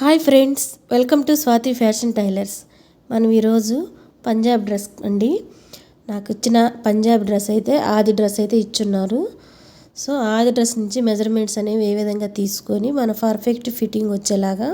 Hi friends welcome to Swathi fashion tailors. మనం ఈరోజు Punjab dress అండి. నాకు ఇచ్చిన పంజాబ్ డ్రెస్ అయితే ఆది డ్రెస్ అయితే ఇచ్చున్నారు. సో ఆది డ్రెస్ నుంచి మెజర్మెంట్స్ అనేవి ఏ విధంగా తీసుకొని మన పర్ఫెక్ట్ ఫిట్టింగ్ వచ్చేలాగా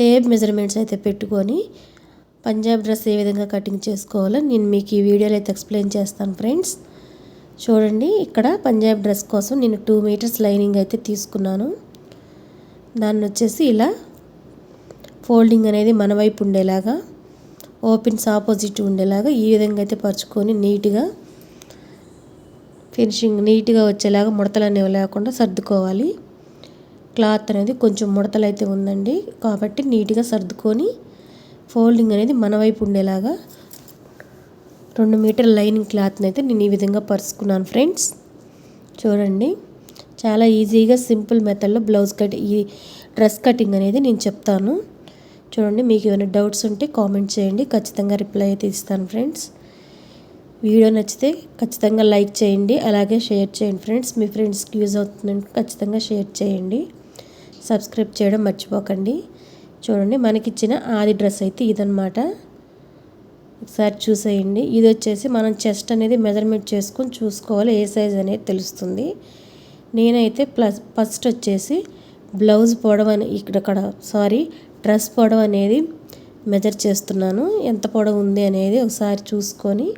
టేప్ మెజర్మెంట్స్ అయితే పెట్టుకొని పంజాబ్ డ్రెస్ ఏ విధంగా కటింగ్ చేసుకోవాలో నేను మీకు ఈ వీడియోలో అయితే ఎక్స్ప్లెయిన్ చేస్తాను ఫ్రెండ్స్. చూడండి ఇక్కడ పంజాబ్ డ్రెస్ కోసం నేను టూ మీటర్స్ లైనింగ్ అయితే తీసుకున్నాను. దాన్ని వచ్చేసి ఇలా ఫోల్డింగ్ అనేది మన వైపు ఉండేలాగా ఓపెన్స్ ఆపోజిట్ ఉండేలాగా ఈ విధంగా అయితే పరుచుకొని నీట్గా ఫినిషింగ్ నీట్గా వచ్చేలాగా ముడతలు అనేవి లేకుండా సర్దుకోవాలి. క్లాత్ అనేది కొంచెం ముడతలు అయితే ఉందండి. కాబట్టి నీట్గా సర్దుకొని ఫోల్డింగ్ అనేది మన వైపు ఉండేలాగా రెండు మీటర్ లైనింగ్ క్లాత్ని అయితే నేను ఈ విధంగా పరుచుకున్నాను ఫ్రెండ్స్. చూడండి చాలా ఈజీగా సింపుల్ మెథడ్లో బ్లౌజ్ కట్ ఈ డ్రెస్ కటింగ్ అనేది నేను చెప్తాను. చూడండి మీకు ఏమైనా డౌట్స్ ఉంటే కామెంట్ చేయండి. ఖచ్చితంగా రిప్లై అయితే ఇస్తాను ఫ్రెండ్స్. వీడియో నచ్చితే ఖచ్చితంగా లైక్ చేయండి అలాగే షేర్ చేయండి ఫ్రెండ్స్. మీ ఫ్రెండ్స్కి యూజ్ అవుతుందంటే ఖచ్చితంగా షేర్ చేయండి. సబ్స్క్రైబ్ చేయడం మర్చిపోకండి. చూడండి మనకిచ్చిన ఆది డ్రెస్ అయితే ఇదనమాట ఒకసారి చూసేయండి. ఇది వచ్చేసి మనం చెస్ట్ అనేది మెజర్మెంట్ చేసుకొని చూసుకోవాలి ఏ సైజ్ అనేది తెలుస్తుంది. నేనైతే ప్లస్ ఫస్ట్ వచ్చేసి బ్లౌజ్ పొడవు అని ఇక్కడ సారీ డ్రెస్ పొడవు అనేది మెజర్ చేస్తున్నాను. ఎంత పొడవు ఉంది అనేది ఒకసారి చూసుకొని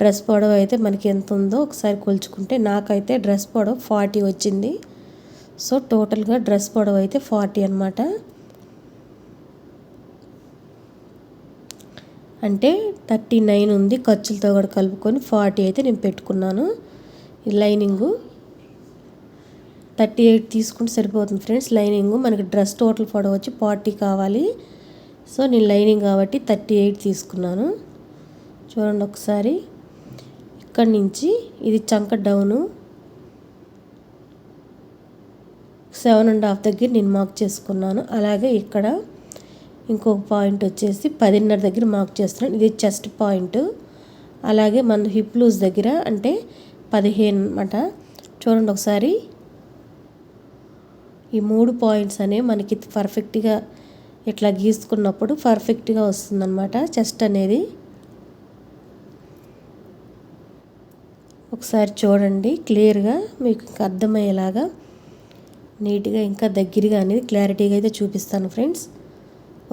డ్రెస్ పొడవు అయితే మనకి ఎంత ఉందో ఒకసారి కొలుచుకుంటే నాకైతే డ్రెస్ పొడవు ఫార్టీ వచ్చింది. సో టోటల్గా డ్రెస్ పొడవు అయితే ఫార్టీ అనమాట అంటే థర్టీ నైన్ ఉంది. ఖర్చులతో కూడా కలుపుకొని ఫార్టీ అయితే నేను పెట్టుకున్నాను. ఈ లైనింగు థర్టీ ఎయిట్ తీసుకుంటే సరిపోతుంది ఫ్రెండ్స్. లైనింగ్ మనకి డ్రెస్ టోటల్ పొడవ వచ్చి ఫార్టీ కావాలి. సో నేను లైనింగ్ కాబట్టి థర్టీ ఎయిట్ తీసుకున్నాను. చూడండి ఒకసారి. ఇక్కడి నుంచి ఇది చంక డౌను. సెవెన్ అండ్ హాఫ్ దగ్గర నేను మార్క్ చేసుకున్నాను. అలాగే ఇక్కడ ఇంకొక పాయింట్ వచ్చేసి పదిన్నర దగ్గర మార్క్ చేస్తున్నాను. ఇది చెస్ట్ పాయింట్. అలాగే మన హిప్ లూజ్ దగ్గర అంటే పదిహేను అనమాట చూడండి ఒకసారి. ఈ మూడు పాయింట్స్ అనేవి మనకి పర్ఫెక్ట్గా ఇట్లా గీసుకున్నప్పుడు పర్ఫెక్ట్గా వస్తుందన్నమాట. చెస్ట్ అనేది ఒకసారి చూడండి క్లియర్గా మీకు అర్థమయ్యేలాగా నీట్గా ఇంకా దగ్గరగా అనేది క్లారిటీగా అయితే చూపిస్తాను ఫ్రెండ్స్.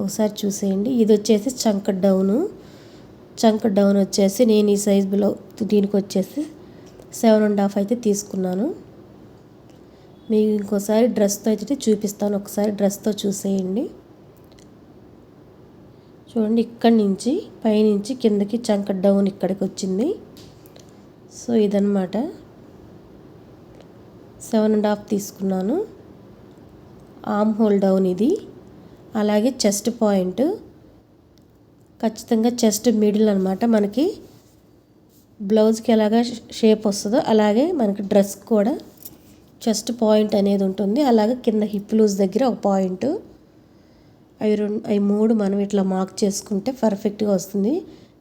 ఒకసారి చూసేయండి. ఇది వచ్చేసి చంక డౌను. చంక డౌన్ వచ్చేసి నేను ఈ సైజ్ బిలో దీనికి వచ్చేసి సెవెన్ అండ్ హాఫ్ అయితే తీసుకున్నాను. మీకు ఇంకోసారి డ్రెస్తో అయితే చూపిస్తాను. ఒకసారి డ్రెస్తో చూసేయండి. చూడండి ఇక్కడి నుంచి పైనుంచి కిందకి చంక డౌన్ ఇక్కడికి వచ్చింది. సో ఇదనమాట సెవెన్ అండ్ హాఫ్ తీసుకున్నాను. ఆమ్ హోల్ డౌన్ ఇది. అలాగే చెస్ట్ పాయింట్. ఖచ్చితంగా చెస్ట్ మిడిల్ అనమాట మనకి. బ్లౌజ్కి ఎలాగ షేప్ వస్తుందో అలాగే మనకి డ్రెస్ కూడా చెస్ట్ పాయింట్ అనేది ఉంటుంది. అలాగే కింద హిప్ లూజ్ దగ్గర ఒక పాయింట్. అవి రెండు అవి మూడు మనం ఇట్లా మార్క్ చేసుకుంటే పర్ఫెక్ట్గా వస్తుంది.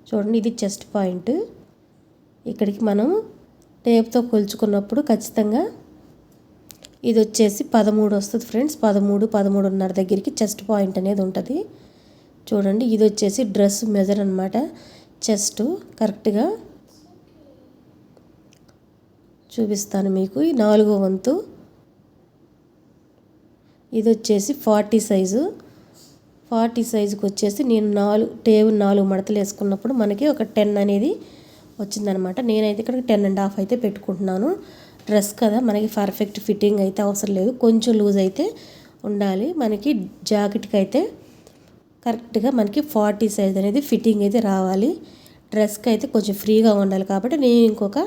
చూడండి ఇది చెస్ట్ పాయింట్. ఇక్కడికి మనం టేప్తో కొలుచుకున్నప్పుడు ఖచ్చితంగా ఇది వచ్చేసి పదమూడు వస్తుంది ఫ్రెండ్స్. పదమూడు పదమూడున్నర దగ్గరికి చెస్ట్ పాయింట్ అనేది ఉంటుంది. చూడండి ఇది వచ్చేసి డ్రెస్ మెజర్ అనమాట చెస్ట్ కరెక్ట్గా చూపిస్తాను మీకు. ఈ నాలుగో వంతు. ఇది వచ్చేసి ఫార్టీ సైజు. ఫార్టీ సైజుకి వచ్చేసి నేను నాలుగు టేబుల్ నాలుగు మడతలు వేసుకున్నప్పుడు మనకి ఒక టెన్ అనేది వచ్చిందనమాట. నేనైతే ఇక్కడ టెన్ అండ్ హాఫ్ అయితే పెట్టుకుంటున్నాను. డ్రెస్ కదా మనకి పర్ఫెక్ట్ ఫిట్టింగ్ అయితే అవసరం లేదు. కొంచెం లూజ్ అయితే ఉండాలి. మనకి జాకెట్కి అయితే కరెక్ట్గా మనకి ఫార్టీ సైజ్ అనేది ఫిట్టింగ్ అయితే రావాలి. డ్రెస్కి అయితే కొంచెం ఫ్రీగా ఉండాలి కాబట్టి నేను ఇంకొక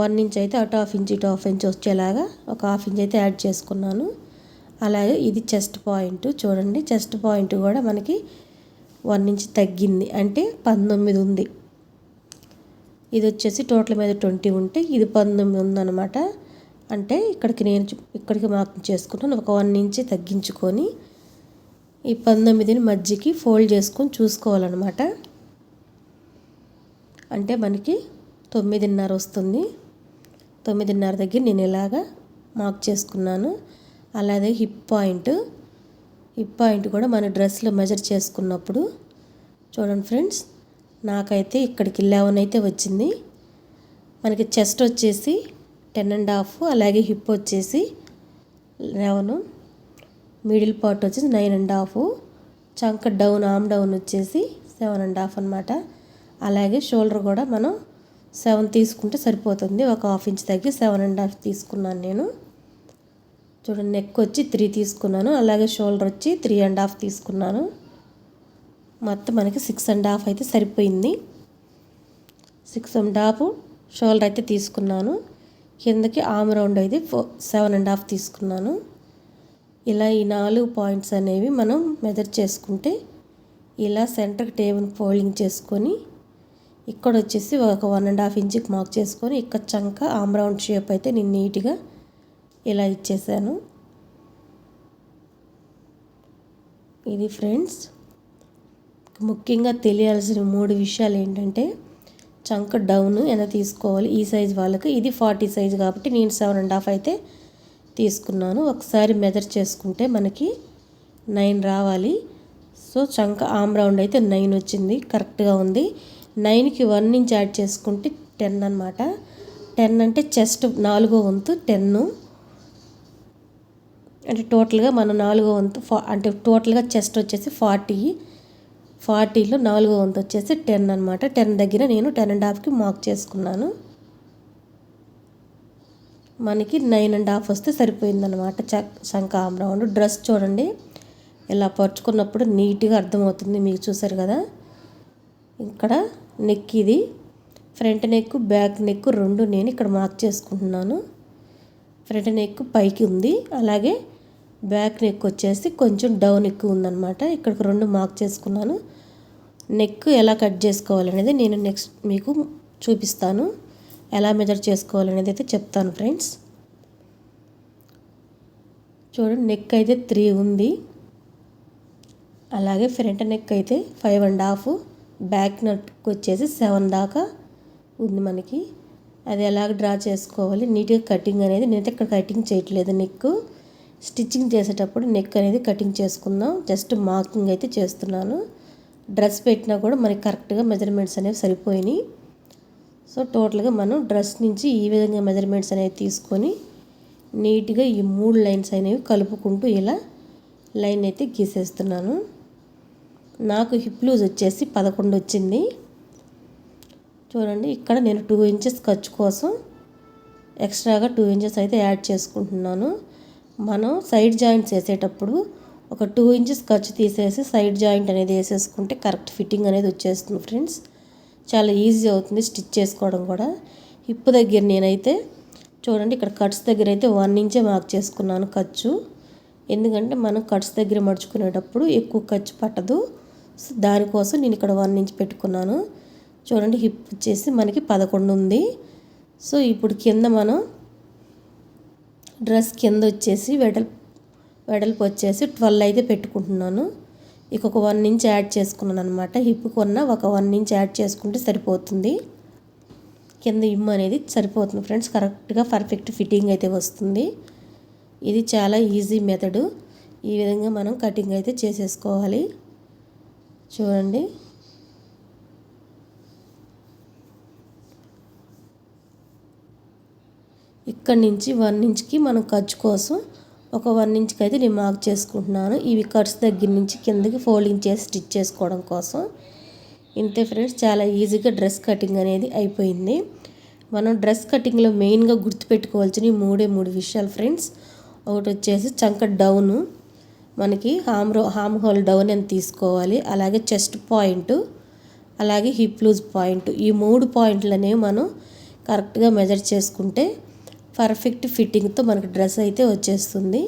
వన్ ఇంచ్ అయితే అటు హాఫ్ ఇంచ్ ఇటు హాఫ్ ఇంచ్ వచ్చేలాగా ఒక హాఫ్ ఇంచ్ అయితే యాడ్ చేసుకున్నాను. అలాగే ఇది చెస్ట్ పాయింట్ చూడండి చెస్ట్ పాయింట్ కూడా మనకి వన్ ఇంచ్ తగ్గింది. అంటే పంతొమ్మిది ఉంది. ఇది వచ్చేసి టోటల్ మీద ట్వంటీ ఉంటే ఇది పంతొమ్మిది ఉందన్నమాట. అంటే ఇక్కడికి నేను ఇక్కడికి మార్క్ చేసుకుంటాను ఒక వన్ ఇంచ్ తగ్గించుకొని ఈ పంతొమ్మిదిని మధ్యకి ఫోల్డ్ చేసుకొని చూసుకోవాలన్నమాట. అంటే మనకి తొమ్మిదిన్నర వస్తుంది. తొమ్మిదిన్నర దగ్గర నేను ఇలాగా మార్క్ చేసుకున్నాను. అలాగే హిప్ పాయింట్ హిప్ పాయింట్ కూడా మన డ్రెస్లో మెజర్ చేసుకున్నప్పుడు చూడండి ఫ్రెండ్స్ నాకైతే ఇక్కడికి లెవెన్ అయితే వచ్చింది. మనకి చెస్ట్ వచ్చేసి టెన్ అండ్ హాఫ్ అలాగే హిప్ వచ్చేసి లెవెన్ మిడిల్ పార్ట్ వచ్చేసి నైన్ అండ్ హాఫ్ చంక డౌన్ ఆమ్ డౌన్ వచ్చేసి సెవెన్ అండ్ హాఫ్ అనమాట అలాగే షోల్డర్ కూడా మనం సెవెన్ తీసుకుంటే సరిపోతుంది. ఒక హాఫ్ ఇంచ్ తగ్గి సెవెన్ అండ్ హాఫ్ తీసుకున్నాను నేను. చూడండి నెక్ వచ్చి త్రీ తీసుకున్నాను. అలాగే షోల్డర్ వచ్చి త్రీ అండ్ హాఫ్ తీసుకున్నాను. మొత్తం మనకి సిక్స్ అండ్ హాఫ్ అయితే సరిపోయింది. సిక్స్ అండ్ హాఫ్ షోల్డర్ అయితే తీసుకున్నాను. కిందకి ఆమ్ రౌండ్ అయితే ఫో సెవెన్ అండ్ హాఫ్ తీసుకున్నాను. ఇలా ఈ నాలుగు పాయింట్స్ అనేవి మనం మెజర్ చేసుకుంటే ఇలా సెంటర్కి టేబుల్ ఫోల్డింగ్ చేసుకొని ఇక్కడ వచ్చేసి ఒక వన్ అండ్ హాఫ్ ఇంచ్కి మార్క్ చేసుకొని ఇక్కడ చంక ఆమ్ రౌండ్ షేప్ అయితే నేను నీట్గా ఇలా ఇచ్చేసాను. ఇది ఫ్రెండ్స్ ముఖ్యంగా తెలియాల్సిన మూడు విషయాలు ఏంటంటే చంక డౌన్ ఎంత తీసుకోవాలి ఈ సైజ్ వాళ్ళకి. ఇది ఫార్టీ సైజ్ కాబట్టి నేను సెవెన్ అండ్ హాఫ్ అయితే తీసుకున్నాను. ఒకసారి మెజర్ చేసుకుంటే మనకి నైన్ రావాలి. సో చంక ఆమ్ రౌండ్ అయితే నైన్ వచ్చింది కరెక్ట్గా ఉంది. నైన్కి వన్ నుంచి యాడ్ చేసుకుంటే టెన్ అనమాట టెన్ అంటే చెస్ట్ నాలుగో వంతు టెన్ను. అంటే టోటల్గా మనం నాలుగో వంతు ఫా అంటే టోటల్గా చెస్ట్ వచ్చేసి ఫార్టీ. ఫార్టీలో నాలుగో వంతు వచ్చేసి టెన్ అనమాట టెన్ దగ్గర నేను టెన్ అండ్ హాఫ్కి మార్క్ చేసుకున్నాను. మనకి నైన్ అండ్ హాఫ్ వస్తే సరిపోయిందనమాట చ శంఖ రౌండ్. డ్రెస్ చూడండి. ఇలా పరుచుకున్నప్పుడు నీట్గా అర్థమవుతుంది. మీకు చూసారు కదా. ఇక్కడ నెక్ ఇది ఫ్రంట్ నెక్ బ్యాక్ నెక్ రెండు నేను ఇక్కడ మార్క్ చేసుకుంటున్నాను. ఫ్రంట్ నెక్ పైకి ఉంది. అలాగే బ్యాక్ నెక్ వచ్చేసి కొంచెం డౌన్ ఎక్కువ ఉందన్నమాట. ఇక్కడికి రెండు మార్క్ చేసుకున్నాను. నెక్ ఎలా కట్ చేసుకోవాలనేది నేను నెక్స్ట్ మీకు చూపిస్తాను. ఎలా మెజర్ చేసుకోవాలనేది అయితే చెప్తాను ఫ్రెండ్స్. చూడండి నెక్ అయితే త్రీ ఉంది. అలాగే ఫ్రంట్ నెక్ అయితే five and half. Back neck వచ్చేసి సెవెన్ దాకా ఉంది మనకి. అది ఎలాగ డ్రా చేసుకోవాలి? నీట్గా కటింగ్ అనేది నేనైతే ఇక్కడ కటింగ్ చేయట్లేదు నెక్ స్టిచ్చింగ్ చేసేటప్పుడు నెక్ అనేది కటింగ్ చేసుకుందాం. జస్ట్ మార్కింగ్ అయితే చేస్తున్నాను. డ్రెస్ పెట్టినా కూడా మనకి కరెక్ట్గా మెజర్మెంట్స్ అనేవి సరిపోయినాయి. సో టోటల్గా మనం డ్రెస్ నుంచి ఈ విధంగా మెజర్మెంట్స్ అనేవి తీసుకొని నీట్గా ఈ మూడు లైన్స్ అనేవి కలుపుకుంటూ ఇలా లైన్ అయితే గీసేస్తున్నాను. నాకు హిప్ లూజ్ వచ్చేసి పదకొండు వచ్చింది. చూడండి ఇక్కడ నేను టూ ఇంచెస్ ఖర్చు కోసం ఎక్స్ట్రాగా టూ ఇంచెస్ అయితే యాడ్ చేసుకుంటున్నాను. మనం సైడ్ జాయింట్స్ వేసేటప్పుడు ఒక టూ ఇంచెస్ ఖర్చు తీసేసి సైడ్ జాయింట్ అనేది వేసేసుకుంటే కరెక్ట్ ఫిట్టింగ్ అనేది వచ్చేస్తుంది ఫ్రెండ్స్ చాలా ఈజీ అవుతుంది స్టిచ్ చేసుకోవడం కూడా. హిప్ దగ్గర నేనైతే చూడండి ఇక్కడ కట్స్ దగ్గర అయితే వన్ ఇంచే మార్క్ చేసుకున్నాను ఖర్చు. ఎందుకంటే మనం కట్స్ దగ్గర మడుచుకునేటప్పుడు ఎక్కువ ఖర్చు పట్టదు. దానికోసం నేను ఇక్కడ వన్ ఇంచ్ పెట్టుకున్నాను. చూడండి హిప్ వచ్చేసి మనకి పదకొండు ఉంది. సో ఇప్పుడు కింద మనం డ్రెస్ కింద వచ్చేసి వెడల్పు వెడల్పు వచ్చేసి ట్వెల్వ్ అయితే పెట్టుకుంటున్నాను. ఇక ఒక వన్ ఇంచ్ యాడ్ చేసుకున్నాను అనమాట హిప్ కొన్న ఒక వన్ ఇంచ్ యాడ్ చేసుకుంటే సరిపోతుంది. కింద ఇమ్ అనేది సరిపోతుంది ఫ్రెండ్స్. కరెక్ట్గా పర్ఫెక్ట్ ఫిట్టింగ్ అయితే వస్తుంది. ఇది చాలా ఈజీ మెథడు. ఈ విధంగా మనం కటింగ్ అయితే చేసేసుకోవాలి. చూడండి. ఇక్కడి నుంచి వన్ ఇంచ్కి మనం ఖర్చు కోసం ఒక వన్ ఇంచ్కి అయితే నేను మార్క్ చేసుకుంటున్నాను. ఇవి కట్స్ దగ్గర నుంచి కిందకి ఫోల్డింగ్ చేసి స్టిచ్ చేసుకోవడం కోసం. ఇంతే ఫ్రెండ్స్ చాలా ఈజీగా డ్రెస్ కటింగ్ అనేది అయిపోయింది. మనం డ్రెస్ కటింగ్లో మెయిన్గా గుర్తుపెట్టుకోవాల్సిన మూడే మూడు విషయాలు ఫ్రెండ్స్. ఒకటి వచ్చేసి చంక డౌను. మనకి హామ్ రో హామ్ హోల్ డౌన్ అని తీసుకోవాలి. అలాగే చెస్ట్ పాయింట్ అలాగే హిప్ లూజ్ పాయింట్ ఈ మూడు పాయింట్లనే మనం కరెక్ట్గా మెజర్ చేసుకుంటే పర్ఫెక్ట్ ఫిట్టింగ్తో మనకు డ్రెస్ అయితే వచ్చేస్తుంది.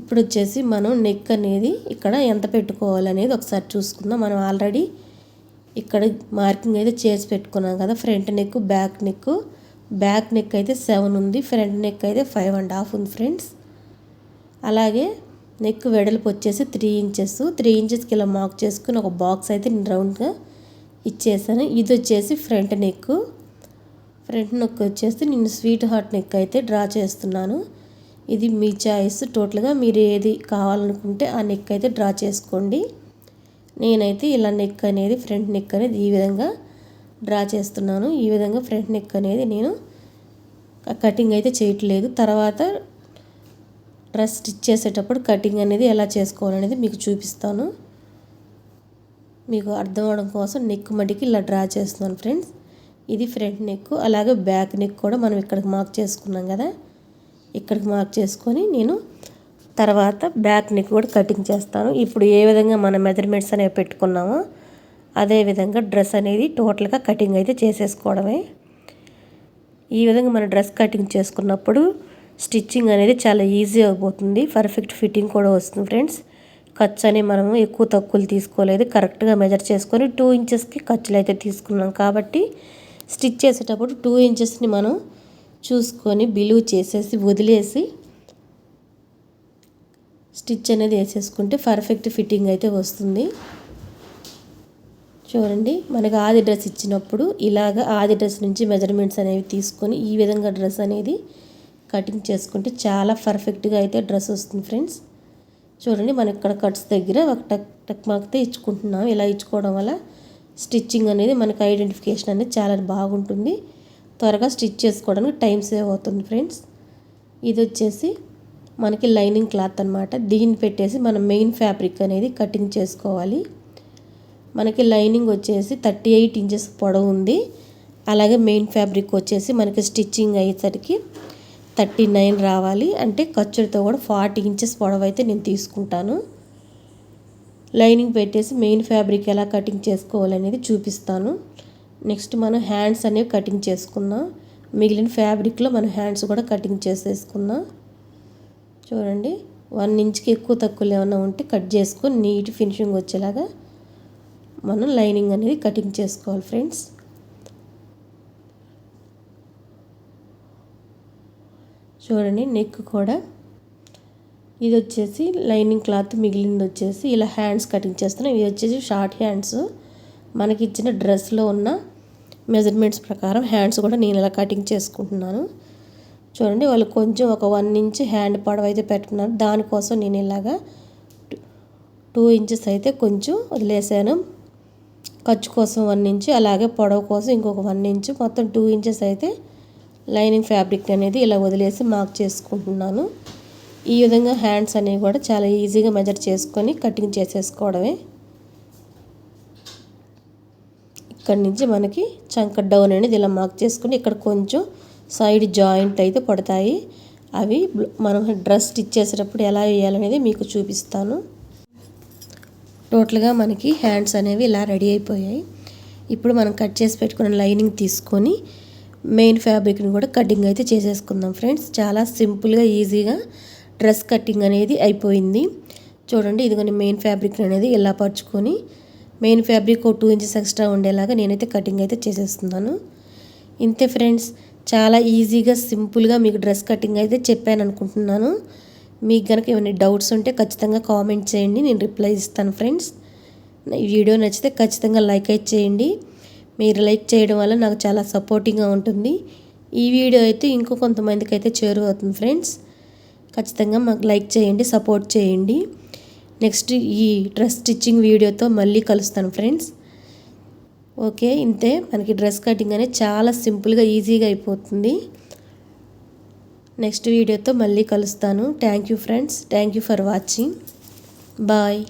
ఇప్పుడు వచ్చేసి మనం నెక్ అనేది ఇక్కడ ఎంత పెట్టుకోవాలనేది ఒకసారి చూసుకుందాం. మనం ఆల్రెడీ ఇక్కడ మార్కింగ్ అయితే చేసి పెట్టుకున్నాం కదా. Front neck back neck back neck అయితే సెవెన్ ఉంది. ఫ్రంట్ నెక్ అయితే ఫైవ్ అండ్ హాఫ్ ఉంది ఫ్రెండ్స్ అలాగే నెక్ వెడల్పు వచ్చేసి త్రీ ఇంచెస్ త్రీ ఇంచెస్కి ఇలా మార్క్ చేసుకుని ఒక బాక్స్ అయితే నేను రౌండ్గా ఇచ్చేసాను. ఇది వచ్చేసి ఫ్రంట్ నెక్ ఫ్రంట్ నెక్ వచ్చేసి నేను స్వీట్ హార్ట్ నెక్ అయితే డ్రా చేస్తున్నాను. ఇది మీ చాయిస్ టోటల్గా మీరు ఏది కావాలనుకుంటే ఆ నెక్ అయితే డ్రా చేసుకోండి. నేనైతే ఇలా నెక్ అనేది ఫ్రంట్ నెక్ అనేది ఈ విధంగా డ్రా చేస్తున్నాను. ఈ విధంగా ఫ్రంట్ నెక్ అనేది నేను కటింగ్ అయితే చేయట్లేదు. తర్వాత డ్రెస్ స్టిచ్ చేసేటప్పుడు కటింగ్ అనేది ఎలా చేసుకోవాలనేది మీకు చూపిస్తాను. మీకు అర్థం అవడం కోసం నెక్ మటుకి ఇలా డ్రా చేస్తున్నాను ఫ్రెండ్స్. ఇది ఫ్రంట్ నెక్ అలాగే బ్యాక్ నెక్ కూడా మనం ఇక్కడికి మార్క్ చేసుకున్నాం కదా. ఇక్కడికి మార్క్ చేసుకొని నేను తర్వాత బ్యాక్ నెక్ కూడా కటింగ్ చేస్తాను. ఇప్పుడు ఏ విధంగా మన మెజర్మెంట్స్ అనేవి పెట్టుకున్నామో అదే విధంగా డ్రెస్ అనేది టోటల్గా కటింగ్ అయితే చేసేసుకోవడమే. ఈ విధంగా మన డ్రెస్ కటింగ్ చేసుకున్నప్పుడు స్టిచ్చింగ్ అనేది చాలా ఈజీ అయిపోతుంది. పర్ఫెక్ట్ ఫిట్టింగ్ కూడా వస్తుంది ఫ్రెండ్స్. ఖర్చు అని మనము ఎక్కువ తక్కువలు తీసుకోలేదు. కరెక్ట్గా మెజర్ చేసుకొని టూ ఇంచెస్కి ఖర్చులు అయితే తీసుకున్నాం. కాబట్టి స్టిచ్ చేసేటప్పుడు టూ ఇంచెస్ని మనం చూసుకొని బిలువ్ చేసేసి వదిలేసి స్టిచ్ అనేది వేసేసుకుంటే పర్ఫెక్ట్ ఫిట్టింగ్ అయితే వస్తుంది. చూడండి మనకు ఆది డ్రెస్ ఇచ్చినప్పుడు ఇలాగ ఆది డ్రెస్ నుంచి మెజర్మెంట్స్ అనేవి తీసుకొని ఈ విధంగా డ్రెస్ అనేది కటింగ్ చేసుకుంటే చాలా పర్ఫెక్ట్గా అయితే డ్రెస్ వస్తుంది ఫ్రెండ్స్. చూడండి మనం ఇక్కడ కట్స్ దగ్గర ఒక టక్ టక్ మాకితే ఇచ్చుకుంటున్నాం. ఇలా ఇచ్చుకోవడం వల్ల స్టిచ్చింగ్ అనేది మనకి ఐడెంటిఫికేషన్ అనేది చాలా బాగుంటుంది. త్వరగా స్టిచ్ చేసుకోవడానికి టైం సేవ్ అవుతుంది ఫ్రెండ్స్. ఇది వచ్చేసి మనకి లైనింగ్ క్లాత్ అనమాట దీన్ని పెట్టేసి మనం మెయిన్ ఫ్యాబ్రిక్ అనేది కటింగ్ చేసుకోవాలి. మనకి లైనింగ్ వచ్చేసి థర్టీ ఎయిట్ ఇంచెస్ పొడవు ఉంది. అలాగే మెయిన్ ఫ్యాబ్రిక్ వచ్చేసి మనకి స్టిచ్చింగ్ అయ్యేసరికి థర్టీ నైన్ రావాలి. అంటే ఖర్చులతో కూడా ఫార్టీ ఇంచెస్ పొడవు అయితే నేను తీసుకుంటాను. లైనింగ్ పెట్టేసి మెయిన్ ఫ్యాబ్రిక్ ఎలా కటింగ్ చేసుకోవాలనేది చూపిస్తాను. నెక్స్ట్ మనం హ్యాండ్స్ అనేవి కటింగ్ చేసుకుందాం. మిగిలిన ఫ్యాబ్రిక్లో మనం హ్యాండ్స్ కూడా కటింగ్ చేసేసుకుందాం. చూడండి వన్ ఇంచ్కి ఎక్కువ తక్కువలు ఏమైనా ఉంటే కట్ చేసుకొని నీట్ ఫినిషింగ్ వచ్చేలాగా మనం లైనింగ్ అనేది కటింగ్ చేసుకోవాలి ఫ్రెండ్స్. చూడండి నెక్ కూడా. ఇది వచ్చేసి లైనింగ్ క్లాత్ మిగిలింది వచ్చేసి ఇలా హ్యాండ్స్ కటింగ్ చేస్తున్నాం. ఇది వచ్చేసి షార్ట్ హ్యాండ్స్. మనకి ఇచ్చిన డ్రెస్లో ఉన్న మెజర్మెంట్స్ ప్రకారం హ్యాండ్స్ కూడా నేను ఇలా కటింగ్ చేసుకుంటున్నాను. చూడండి వాళ్ళు కొంచెం ఒక వన్ ఇంచ్ హ్యాండ్ పడవ అయితే పెట్టుకున్నారు. దానికోసం నేను ఇలాగా టూ ఇంచెస్ అయితే కొంచెం వదిలేసాను. ఖర్చు కోసం వన్ ఇంచ్ అలాగే పొడవు కోసం ఇంకొక వన్ ఇంచ్ మొత్తం టూ ఇంచెస్ అయితే లైనింగ్ ఫ్యాబ్రిక్ అనేది ఇలా వదిలేసి మార్క్ చేసుకుంటున్నాను. ఈ విధంగా హ్యాండ్స్ అనేవి కూడా చాలా ఈజీగా మెజర్ చేసుకొని కటింగ్ చేసేసుకోవడమే. ఇక్కడ నుంచి మనకి చంక డౌన్ అనేది ఇలా మార్క్ చేసుకుని ఇక్కడ కొంచెం సైడ్ జాయింట్ అయితే పడతాయి. అవి మనం డ్రెస్ స్టిచ్ చేసేటప్పుడు ఎలా వేయాలనేది మీకు చూపిస్తాను. టోటల్గా మనకి హ్యాండ్స్ అనేవి ఇలా రెడీ అయిపోయాయి. ఇప్పుడు మనం కట్ చేసి పెట్టుకున్న లైనింగ్ తీసుకొని మెయిన్ ఫ్యాబ్రిక్ని కూడా కటింగ్ అయితే చేసేసుకుందాం ఫ్రెండ్స్. చాలా సింపుల్గా ఈజీగా డ్రెస్ కటింగ్ అనేది అయిపోయింది. చూడండి ఇదిగోని మెయిన్ ఫ్యాబ్రిక్ అనేది ఇలా పరుచుకొని మెయిన్ ఫ్యాబ్రిక్ ఒక టూ ఇంచెస్ ఎక్స్ట్రా ఉండేలాగా నేనైతే కటింగ్ అయితే చేసేస్తున్నాను. ఇంతే ఫ్రెండ్స్ చాలా ఈజీగా సింపుల్గా మీకు డ్రెస్ కటింగ్ అయితే చెప్పాను అనుకుంటున్నాను. మీకు కనుక ఏమైనా డౌట్స్ ఉంటే ఖచ్చితంగా కామెంట్ చేయండి నేను రిప్లై ఇస్తాను ఫ్రెండ్స్. ఈ వీడియో నచ్చితే ఖచ్చితంగా లైక్ అయితే చేయండి. మీరు లైక్ చేయడం వల్ల నాకు చాలా సపోర్టింగ్గా ఉంటుంది. ఈ వీడియో అయితే ఇంకో కొంతమందికి అయితే చేరువవుతుంది ఫ్రెండ్స్. ఖచ్చితంగా మాకు లైక్ చేయండి సపోర్ట్ చేయండి. నెక్స్ట్ ఈ డ్రెస్ స్టిచ్చింగ్ వీడియోతో మళ్ళీ కలుస్తాను ఫ్రెండ్స్. ఓకే ఇంతే. మనకి డ్రెస్ కటింగ్ అనేది చాలా సింపుల్గా ఈజీగా అయిపోతుంది. నెక్స్ట్ వీడియోతో మళ్ళీ కలుస్తాను. Thank you friends. Thank you for watching. Bye.